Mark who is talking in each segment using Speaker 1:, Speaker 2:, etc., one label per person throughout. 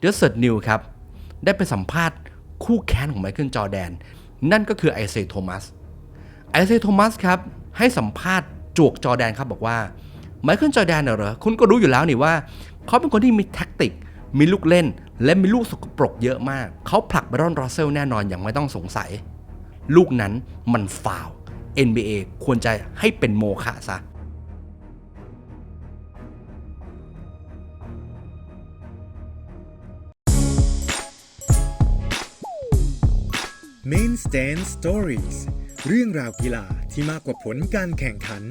Speaker 1: เดอะเซิร์นิวครับ ได้ไปสัมภาษณ์คู่แค้นของไมเคิลจอแดน นั่นก็คือไอเซโทมัสไอเซโทมัสครับ ให้สัมภาษณ์จวกจอแดนครับบอกว่าไมเคิลจอแดนน่ะเหรอคุณก็รู้อยู่แล้วนี่ว่า เขาเป็นคนที่มีแท็กติก มีลูกเล่น และมีลูกสกปรกเยอะมาก เขาผลักบรอนรอสเซลแน่นอนอย่างไม่ต้องสงสัย ลูกนั้นมันฟาวล์ NBA ควรจะให้เป็นโมฆะซะ
Speaker 2: Main Stand Stories เรื่องราวกีฬาที่มากกว่าผลการแข่งขัน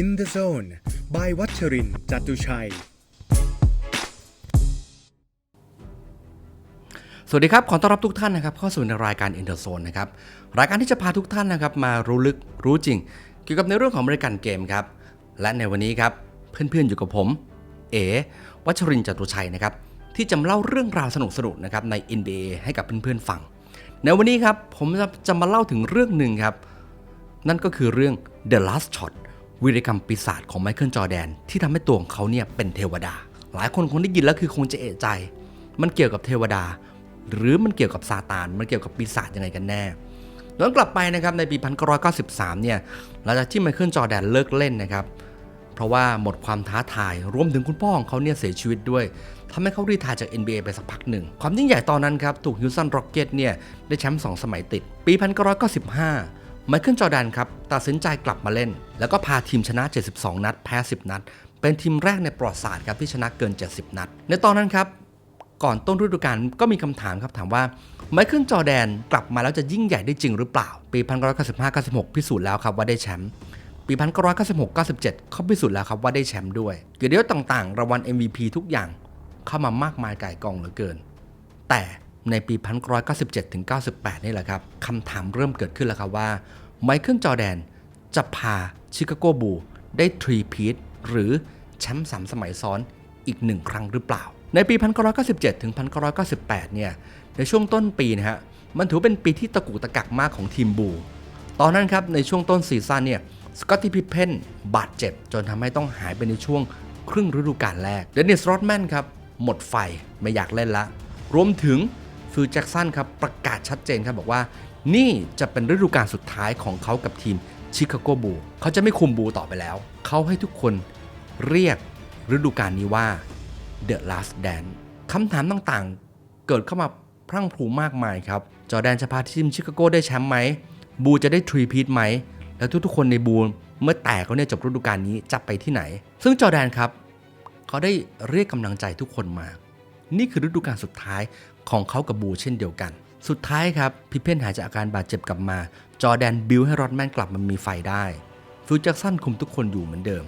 Speaker 2: In the Zone by วัชรินทร์จตุชัย
Speaker 1: สวัสดีครับ ขอต้อนรับทุกท่านนะครับเข้าสู่ในรายการ i n the Zone นะครับ รายการที่จะพาทุกท่านนะครับมารู้ลึกรู้จริง เกี่ยวกับในเรื่องของบริการเกมครับ และในวันนี้ครับเพื่อนๆอยู่กับผม เอวัชรินทร์จตุชัยนะครับที่จะมาเล่าเรื่องราวสนุกๆนะครับใน NBA ให้กับเพื่อนๆฟัง ในวันนี้ครับผมจะจะมาเล่าถึงเรื่องหนึ่งครับ นั่นก็คือเรื่อง The Last Shot วีรกรรมปีศาจของไมเคิลจอแดน ที่ทำให้ตัวของเขาเนี่ยเป็นเทวดา หลายคนคงได้ยินแล้วคือคงจะเอะใจ มันเกี่ยวกับเทวดา หรือมันเกี่ยวกับซาตาน มันเกี่ยวกับปีศาจยังไงกันแน่ย้อนกลับไปนะครับในปี 1993 เนี่ยหลังจากที่ไมเคิลจอแดนเลิกเล่นนะครับ เพราะว่าหมดความท้าทายรวมถึงคุณพ่อของเขาเนี่ยเสียชีวิตด้วย ทำให้เขารีทายจาก NBA ไปสักพักหนึ่ง ความยิ่งใหญ่ตอนนั้นครับ ถูกฮิวสันร็อกเก็ตเนี่ย ได้แชมป์2สมัยติด ปี 1995 ไมเคิลจอแดนครับ ตัดสินใจกลับมาเล่น แล้วก็พาทีมชนะ 72 นัด แพ้ 10 นัด เป็นทีมแรกในประวัติศาสตร์ครับที่ชนะเกิน 70 นัด ในตอนนั้นครับก่อนต้นฤดูกาลก็มีคำถามครับถามว่าไมเคิลจอแดนกลับมาแล้วจะยิ่งใหญ่ได้จริงหรือเปล่า ปี 1995-96 พิสูจน์แล้วครับว่าได้แชมป์ปี 1996-97 เขาพิสูจน์แล้วครับว่าได้แชมป์ด้วยเกียรติยศต่างๆ รางวัล MVP ทุกอย่าง เข้ามามากมายก่ายกองเหลือเกิน แต่ในปี 1997-98 นี่แหละครับคำถามเริ่มเกิดขึ้นแล้วครับว่า ไมเคิลจอแดนจะพาชิคาโกบูได้ทรีพีทหรือแชมป์สามสมัยซ้อนอีกหนึ่งครั้งหรือเปล่า ในปี 1997ถึง1998 เนี่ย ในช่วงต้นปีนะฮะ มันถือเป็นปีที่ตะกุกตะกักมากของทีมบู ตอนนั้นครับ ในช่วงต้นซีซั่นเนี่ย สกอตตี้พิเพนบาดเจ็บ จนทำให้ต้องหายไปในช่วงครึ่งฤดูกาลแรก เดนิสโรดแมนครับ หมดไฟไม่อยากเล่นละ รวมถึงฟิลแจ็กสันครับประกาศชัดเจนครับบอกว่า นี่จะเป็นฤดูกาลสุดท้ายของเขากับทีมชิคาโกบูลเขาจะไม่คุมบูลต่อไปแล้ว เขาให้ทุกคนเรียกฤดูกาลนี้ว่า The Last Dance คำถามต่างๆ เกิดเข้ามาพรั่งพรูมากมายครับ จอแดนจะพาทีมชิคาโกได้แชมป์ไหม บูจะได้ทรีพีทไหม แล้วทุกๆ คนในบูเมื่อแตกเขาเนี่ยจบฤดูกาลนี้จะไปที่ไหน ซึ่งจอแดนครับ เขาได้เรียกกำลังใจทุกคนมา นี่คือฤดูกาลสุดท้ายของเขากับบูเช่นเดียวกัน สุดท้ายครับพิเพนหายจากอาการบาดเจ็บกลับมา จอแดนบิวให้รอดแมนกลับมามีไฟได้ฟิลแจ็กสันคุมทุกคนอยู่เหมือนเดิม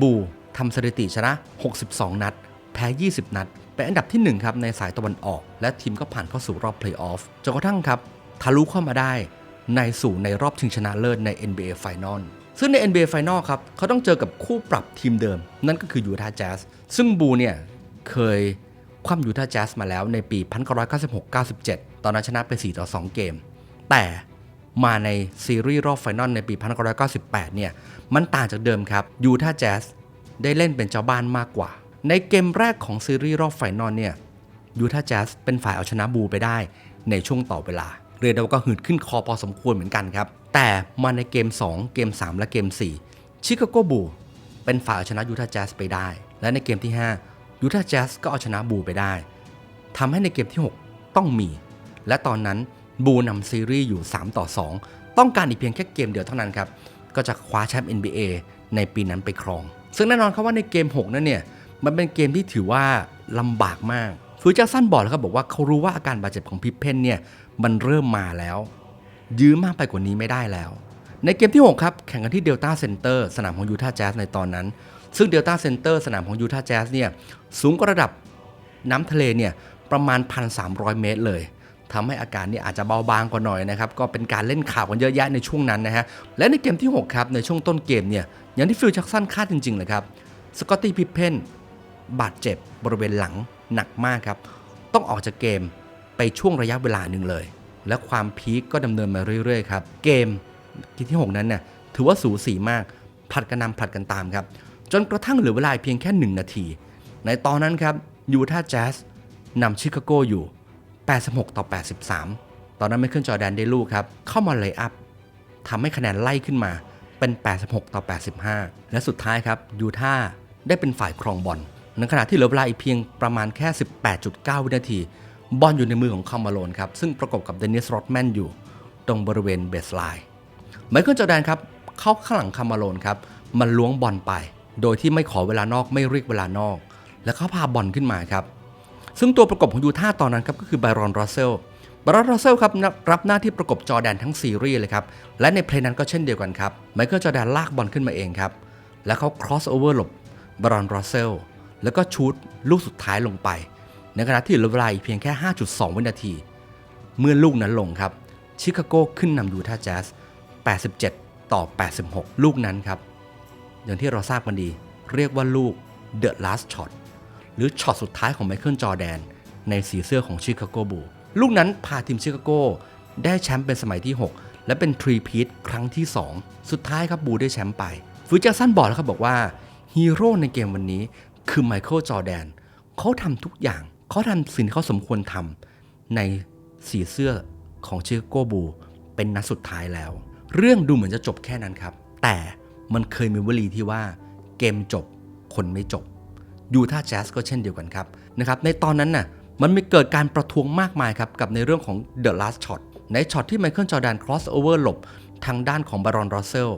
Speaker 1: บูทำสถิติชนะ 62 นัด แพ้ 20 นัดเป็นอันดับที่ 1 ครับในสายตะวันออก และทีมก็ผ่านเข้าสู่รอบเพลย์ออฟจนกระทั่งครับทะลุเข้ามาได้ในสู่ในรอบชิงชนะเลิศใน NBA Final ซึ่งใน NBA Final ครับเขาต้องเจอกับคู่ปรับทีมเดิม นั่นก็คือยูทาห์แจ๊สซึ่งบูเนี่ยเคยคว่ำยูทาห์แจ๊สมาแล้วในปี 1996-97 ตอนนั้นชนะไป 4 ต่อ 2 เกม แต่มาในซีรีส์รอบไฟนอลในปี 1998 เนี่ย มันต่างจากเดิมครับยูทาห์แจ๊สได้เล่นเป็นเจ้าบ้านมากกว่า ในเกมแรกของซีรีส์รอบไฟนอลเนี่ยยูทาห์แจ๊สเป็นฝ่ายเอาชนะบูไปได้ในช่วงต่อเวลา เรียกได้ว่าก็หืดขึ้นคอพอสมควรเหมือนกันครับ แต่มาในเกม 2 เกม 3 และเกม 4 ชิคาโกบูเป็นฝ่ายเอาชนะยูทาห์แจ๊สไปได้ และในเกมที่ 5 ยูทาห์แจ๊สก็เอาชนะบูไปได้ทำให้ในเกมที่ 6 ต้องมี และตอนนั้นบูนำซีรีส์อยู่ 3 ต่อ 2 ต้องการอีกเพียงแค่เกมเดียวเท่านั้นครับ ก็จะคว้าแชมป์ NBA ในปีนั้นไปครอง ซึ่งแน่นอนครับว่าในเกม 6 นั้นเนี่ย มันเป็นเกมที่ถือว่าลำบากมากฟิวเจอร์สันบอกแล้วครับบอกว่าเขารู้ว่าอาการบาดเจ็บของพิพเพนเนี่ยมันเริ่มมาแล้ว ยื้อมากไปกว่านี้ไม่ได้แล้ว ในเกมที่ 6 ครับ แข่งกันที่เดลต้าเซ็นเตอร์สนามของยูทาห์แจ๊สในตอนนั้น ซึ่งเดลต้าเซ็นเตอร์สนามของยูทาห์แจ๊สเนี่ยสูงกว่าระดับน้ำทะเลเนี่ยประมาณ 1,300 เมตรเลยทำให้อาการเนี่ยอาจจะเบาบางกว่าหน่อยนะครับ ก็เป็นการเล่นข่าวกันเยอะแยะในช่วงนั้นนะฮะ และในเกมที่ 6 ครับ ในช่วงต้นเกมเนี่ยอย่างที่ฟิลแจ็กสันคาดจริงๆเลยครับ สกอตตี้พิพเพนบาดเจ็บบริเวณหลังหนักมากครับ ต้องออกจากเกมไปช่วงระยะเวลาหนึ่งเลย และความพีคก็ดำเนินมาเรื่อยๆครับ เกมที่ 6 นั้นเนี่ยถือว่าสูสีมากผลัดกันนำผลัดกันตามครับ จนกระทั่งเหลือเวลาเพียงแค่ 1 นาที ในตอนนั้นครับยูทาห์แจ๊สนำชิคาโกอยู่ 86 ต่อ 83 ตอนนั้นไมเคิลจอแดนได้ลูกครับ เข้ามาเลยอัพทำให้คะแนนไล่ขึ้นมาเป็น 86 ต่อ 85 และสุดท้ายครับยูทาห์ได้เป็นฝ่ายครองบอลในขณะที่เหลือเวลาอีกเพียงประมาณแค่ 18.9 วินาที บอลอยู่ในมือของคาร์มาโลนครับ ซึ่งประกบกับเดนิสโรดแมนอยู่ ตรงบริเวณเบสไลน์ไมเคิลจอแดนครับ เข้าข้างหลังคาร์มาโลนครับ มันล้วงบอลไป โดยที่ไม่ขอเวลานอกไม่เรียกเวลานอก แล้วเขาพาบอลขึ้นมาครับ ซึ่งตัวประกบของยูท่าตอนนั้นครับก็คือไบรอนรัสเซลไบรอนรัสเซลครับรับรับหน้าที่ประกบจอแดนทั้งซีรีส์เลยครับ และในเพลย์นั้นก็เช่นเดียวกันครับไมเคิลจอแดนลากบอลขึ้นมาเองครับ แล้วเขา cross over หลบบรอนรัสเซลแล้วก็ชูดลูกสุดท้ายลงไป ในขณะที่เหลือเวลาอีกเพียงแค่ 5.2 วินาที เมื่อลูกนั้นลงครับ ชิคาโกขึ้นนำยูทาห์แจ๊ส87 ต่อ 86 ลูกนั้นครับ อย่างที่เราทราบกันดี เรียกว่าลูก The Last Shot หรือช็อตสุดท้ายของไมเคิลจอแดน ในสีเสื้อของชิคาโกบูลลูกนั้นพาทีมชิคาโกได้แชมป์เป็นสมัยที่ 6 และเป็นทรีพีทครั้งที่ 2 สุดท้ายครับบูได้แชมป์ไปฟิวแจ็คสันบอกแล้วครับบอกว่าฮีโร่ในเกมวันนี้คือไมเคิลจอแดนเขาทำทุกอย่าง เขาทำสิ่งที่เขาสมควรทำในสีเสื้อของชิคโกบูเป็นนัดสุดท้ายแล้ว เรื่องดูเหมือนจะจบแค่นั้นครับ แต่มันเคยมีวลีที่ว่าเกมจบคนไม่จบ ยูท่าแจ๊สก็เช่นเดียวกันครับนะครับในตอนนั้นน่ะมันมีเกิดการประท้วงมากมายครับกับในเรื่องของ The Last Shot ในช็อตที่ไมเคิลจอแดน cross over หลบทางด้านของบารอนรัสเซล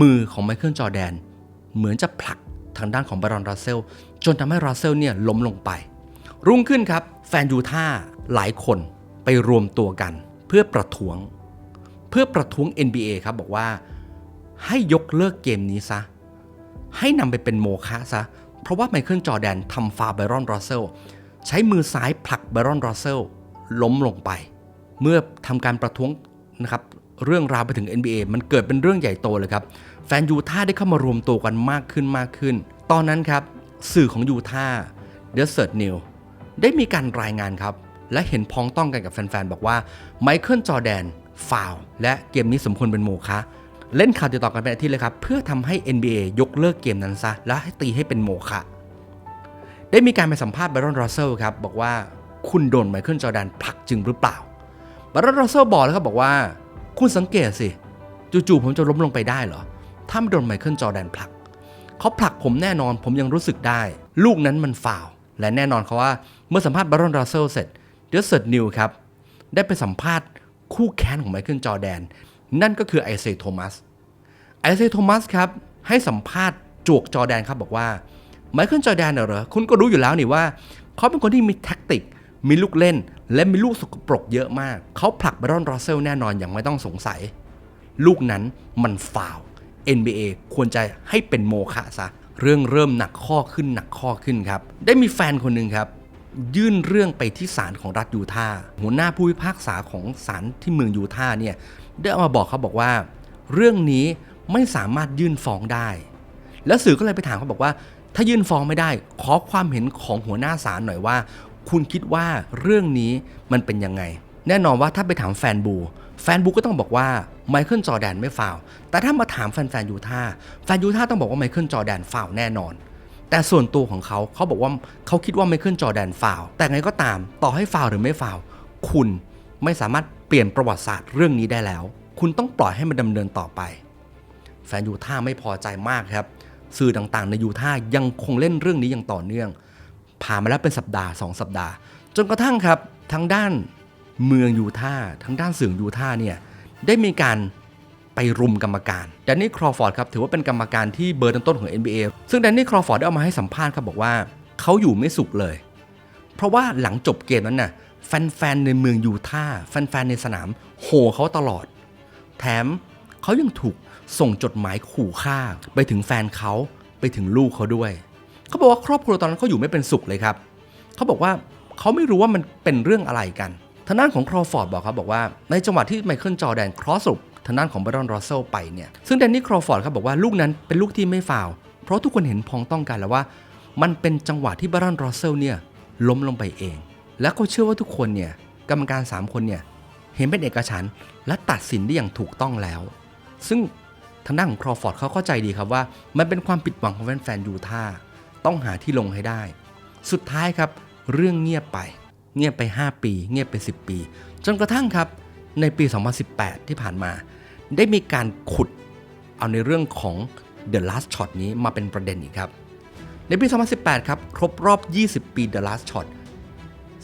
Speaker 1: มือของไมเคิลจอแดนเหมือนจะผลักทางด้านของบารอนรัสเซลจนทำให้รัสเซลเนี่ยล้มลงไป รุ่งขึ้นครับ แฟนยูท่าหลายคนไปรวมตัวกัน เพื่อประท้วง เพื่อประท้วง NBA ครับบอกว่าให้ยกเลิกเกมนี้ซะ ให้นำไปเป็นโมฆะซะ เพราะว่าไมเคิลจอแดนทำฟาไบรอนรัสเซลใช้มือซ้ายผลักไบรอนรัสเซลล้มลงไป เมื่อทำการประท้วงนะครับเรื่องราวไปถึง NBA มันเกิดเป็นเรื่องใหญ่โตเลยครับ แฟนยูท่าได้เข้ามารวมตัวกันมากขึ้นมากขึ้น ตอนนั้นครับ สื่อของยูท่าห์ The c e r t News ได้มีการรายงานครับ และเห็นพ้องต้องกันกับแฟนๆ บอกว่าไมเคิลจอแดนฟาวและเกมนี้สมควรเป็นโมฆะเล่นข่าวติดต่อกันเป็นอาทิตย์เลยครับ เพื่อทำให้ NBA ยกเลิกเกมนั้นซะ และให้ตีให้เป็นโมฆะได้มีการไปสัมภาษณ์บรอนรัสเซลครับ บอกว่าคุณโดนไมเคิลจอแดนผลักจริงหรือเปล่าบรอนรัสเซลบอกแล้วครับบอกว่า คุณสังเกตสิจู่ๆผมจะล้มลงไปได้เหรอถ้าไม่โดนไมเคิลจอแดนผลักเขาผลักผมแน่นอนผมยังรู้สึกได้ ลูกนั้นมันฟาว และแน่นอนเขาว่าเมื่อสัมภาษณ์บารอนรัสเซลเสร็จเดอะเซิร์นิวครับ ได้ไปสัมภาษณ์คู่แค้นของไมเคิลจอแดน นั่นก็คือไอเซโทมัสไอเซโทมัสครับ ให้สัมภาษณ์จวกจอแดนครับบอกว่าไมเคิลจอแดนเหรอคุณก็รู้อยู่แล้วนี่ว่า เขาเป็นคนที่มีแท็กติก มีลูกเล่น และมีลูกสกปรกเยอะมาก เขาผลักบารอนรัสเซลแน่นอนอย่างไม่ต้องสงสัย ลูกนั้นมันฟาวล์ NBA ควรจะให้เป็นโมฆะซะ เรื่องเริ่มหนักข้อขึ้นหนักข้อขึ้นครับ ได้มีแฟนคนหนึ่งครับ ยื่นเรื่องไปที่ศาลของรัฐยูทาห์หัวหน้าผู้พิพากษาของศาลที่เมืองยูทาห์เนี่ยได้เอามาบอกเขาบอกว่า เรื่องนี้ไม่สามารถยื่นฟ้องได้ แล้วสื่อก็เลยไปถามเขาบอกว่า ถ้ายื่นฟ้องไม่ได้ ขอความเห็นของหัวหน้าศาลหน่อยว่า คุณคิดว่าเรื่องนี้มันเป็นยังไง แน่นอนว่าถ้าไปถามแฟนบู แฟนบูก็ต้องบอกว่าไมเคิลจอแดนไม่ฟาว แต่ถ้ามาถามแฟนๆยูทาแฟนยูทาต้องบอกว่าไมเคิลจอแดนฟาวแน่นอน แต่ส่วนตัวของเขาเขาบอกว่าเขาคิดว่าไมเคิลจอแดนฟาวแต่ไงก็ตาม ต่อให้ฟาวหรือไม่ฟาวคุณไม่สามารถเปลี่ยนประวัติศาสตร์เรื่องนี้ได้แล้ว คุณต้องปล่อยให้มันดำเนินต่อไป แฟนยูท่าไม่พอใจมากครับ สื่อต่างๆ ในยูท่ายังคงเล่นเรื่องนี้อย่างต่อเนื่อง ผ่านมาแล้วเป็นสัปดาห์ 2 สัปดาห์ จนกระทั่งครับทางด้าน เมืองยูท่าห์ทางด้านสื่อยูท่าห์เนี่ยได้มีการไปรุมกรรมการแดนนี่ครอฟอร์ดครับถือว่าเป็นกรรมการที่เบอร์ต้นๆของ NBA ซึ่งแดนนี่ครอฟอร์ดได้เอามาให้สัมภาษณ์ครับบอกว่าเขาอยู่ไม่สุขเลย เพราะว่าหลังจบเกมนั้นน่ะแฟนๆในเมืองยูท่าห์แฟนๆในสนามโห่เขาตลอด แถมเขายังถูกส่งจดหมายขู่ฆ่า ไปถึงแฟนเขาไปถึงลูกเขาด้วย เขาบอกว่าครอบครัวตอนนั้นเขาอยู่ไม่เป็นสุขเลยครับ เขาบอกว่าเขาไม่รู้ว่ามันเป็นเรื่องอะไรกัน ทางด้านของครอฟอร์ดบอกครับบอกว่าในจังหวะที่ไมเคิลจอแดนครอสรุปทางด้านของบรอนรอสเซลไปเนี่ยซึ่งแดนนี่ครอฟอร์ดครับบอกว่าลูกนั้นเป็นลูกที่ไม่ฟาวเพราะทุกคนเห็นพ้องต้องกันแล้วว่า มันเป็นจังหวะที่บรอนรอสเซลเนี่ยล้มลงไปเอง แล้วก็เชื่อว่าทุกคนเนี่ยกรรมการสามคนเนี่ยเห็นเป็นเอกฉันและตัดสินได้อย่างถูกต้องแล้ว ซึ่งทางด้านของครอฟอร์ดเขาเข้าใจดีครับว่า มันเป็นความผิดหวังของแฟนๆยูท่าต้องหาที่ลงให้ได้ สุดท้ายครับเรื่องเงียบไป เงียบไป 5 ปี เงียบไป 10 ปี จนกระทั่งครับในปี 2018 ที่ผ่านมา ได้มีการขุดเอาในเรื่องของ The Last Shot นี้มาเป็นประเด็นอีกครับ ในปี 2018 ครับ ครบรอบ 20 ปี The Last Shot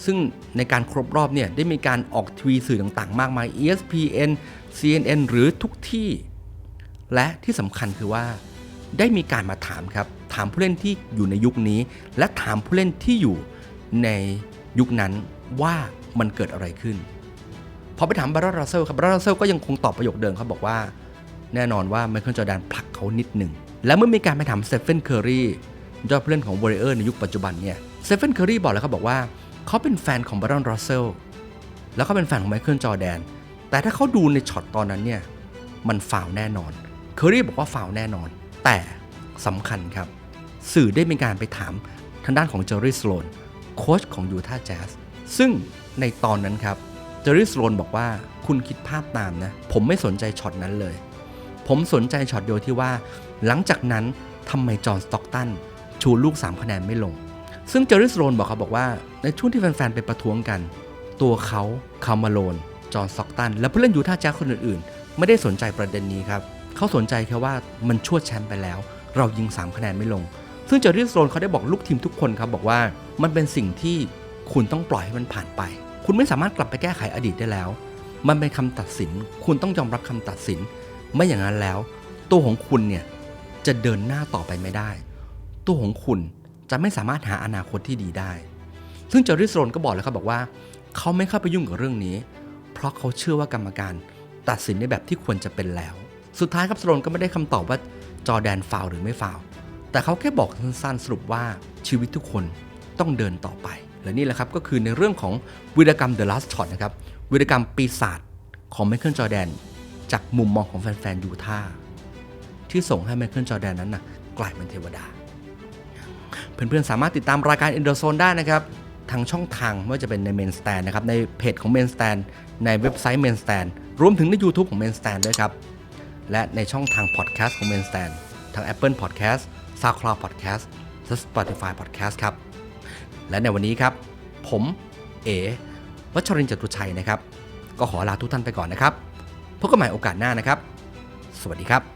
Speaker 1: ซึ่งในการครบรอบเนี่ยได้มีการออกทีวีสื่อต่างๆ มากมาย ESPN CNN หรือทุกที่ และที่สำคัญคือว่า ได้มีการมาถามครับ ถามผู้เล่นที่อยู่ในยุคนี้ และถามผู้เล่นที่อยู่ใน ยุคนั้นว่ามันเกิดอะไรขึ้น พอไปถามบาร์รัสเซลครับบาร์รัสเซลก็ยังคงตอบประโยคเดิมครับบอกว่า แน่นอนว่าไมเคิลจอแดนผลักเขานิดหนึ่ง และเมื่อมีการไปถามเซฟเฟนเคอรียอดผู้เล่นของวอริเออร์ในยุคปัจจุบันเนี่ยเซฟเฟนเคอรีบอกแล้วครับบอกว่าเขาเป็นแฟนของบาร์รัสเซลแล้วก็เป็นแฟนของไมเคิลจอแดน แต่ถ้าเขาดูในช็อตตอนนั้นเนี่ย มันฟาวแน่นอน เคอรีบอกว่าฟาวแน่นอน แต่สำคัญครับ สื่อได้มีการไปถามทางด้านของเจอร์รี่สโลน โค้ชของยูทาห์แจ๊สซึ่งในตอนนั้นครับเจอร์ริสโลนบอกว่าคุณคิดภาพตามนะ ผมไม่สนใจช็อตนั้นเลย ผมสนใจช็อตเดียวที่ว่า หลังจากนั้นทำไมจอห์นสต็อกตันชูลูก 3 คะแนนไม่ลง ซึ่งเจอร์ริสโลนบอกเขาบอกว่าในช่วงที่แฟนๆไปประท้วงกัน ตัวเขาคาร์มาโลน จอห์นสต็อกตัน และผู้เล่นยูทาห์แจ๊สคนอื่นๆ ไม่ได้สนใจประเด็นนี้ครับเขาสนใจแค่ว่ามันชวดแชมป์ไปแล้ว เรายิง 3 คะแนนไม่ลง ซึ่งเจอร์รี่สโลนเขาได้บอกลูกทีมทุกคนครับบอกว่ามันเป็นสิ่งที่คุณต้องปล่อยให้มันผ่านไป คุณไม่สามารถกลับไปแก้ไขอดีตได้แล้ว มันเป็นคำตัดสิน คุณต้องยอมรับคำตัดสิน ไม่อย่างนั้นแล้ว ตัวของคุณเนี่ยจะเดินหน้าต่อไปไม่ได้ ตัวของคุณจะไม่สามารถหาอนาคตที่ดีได้ ซึ่งเจอร์รี่สโลนก็บอกแล้วครับบอกว่า เขาไม่เข้าไปยุ่งกับเรื่องนี้ เพราะเขาเชื่อว่ากรรมการตัดสินในแบบที่ควรจะเป็นแล้ว สุดท้ายครับสโลนก็ไม่ได้คำตอบว่าจอแดนฟาวหรือไม่ฟาว แต่เขาแค่บอกสั้นๆสรุปว่าชีวิตทุกคนต้องเดินต่อไป และนี่แหละครับก็คือในเรื่องของวีรกรรม The Last Shot นะครับวีรกรรมปีศาจของไมเคิลจอแดน จากมุมมองของแฟนๆยูท่าที่ส่งให้ไมเคิลจอแดนนั้นนะกลายเป็นเทวดา เพื่อนๆ สามารถติดตามรายการ End Zone ได้นะครับทางช่องทางไม่ว่าจะเป็นใน Main Stand นะครับในเพจของ Main Stand ในเว็บไซต์ Main Stand รวมถึงใน YouTube ของ Main Stand ด้วยครับ และในช่องทาง Podcast ของ Main Stand ทาง Apple Podcast SoundCloud Podcast และ Spotify Podcast ครับ และในวันนี้ครับ ผมเอ๋วัชรินทร์จตุชัยนะครับ ก็ขอลาทุกท่านไปก่อนนะครับพบกันใหม่โอกาสหน้านะครับ สวัสดีครับ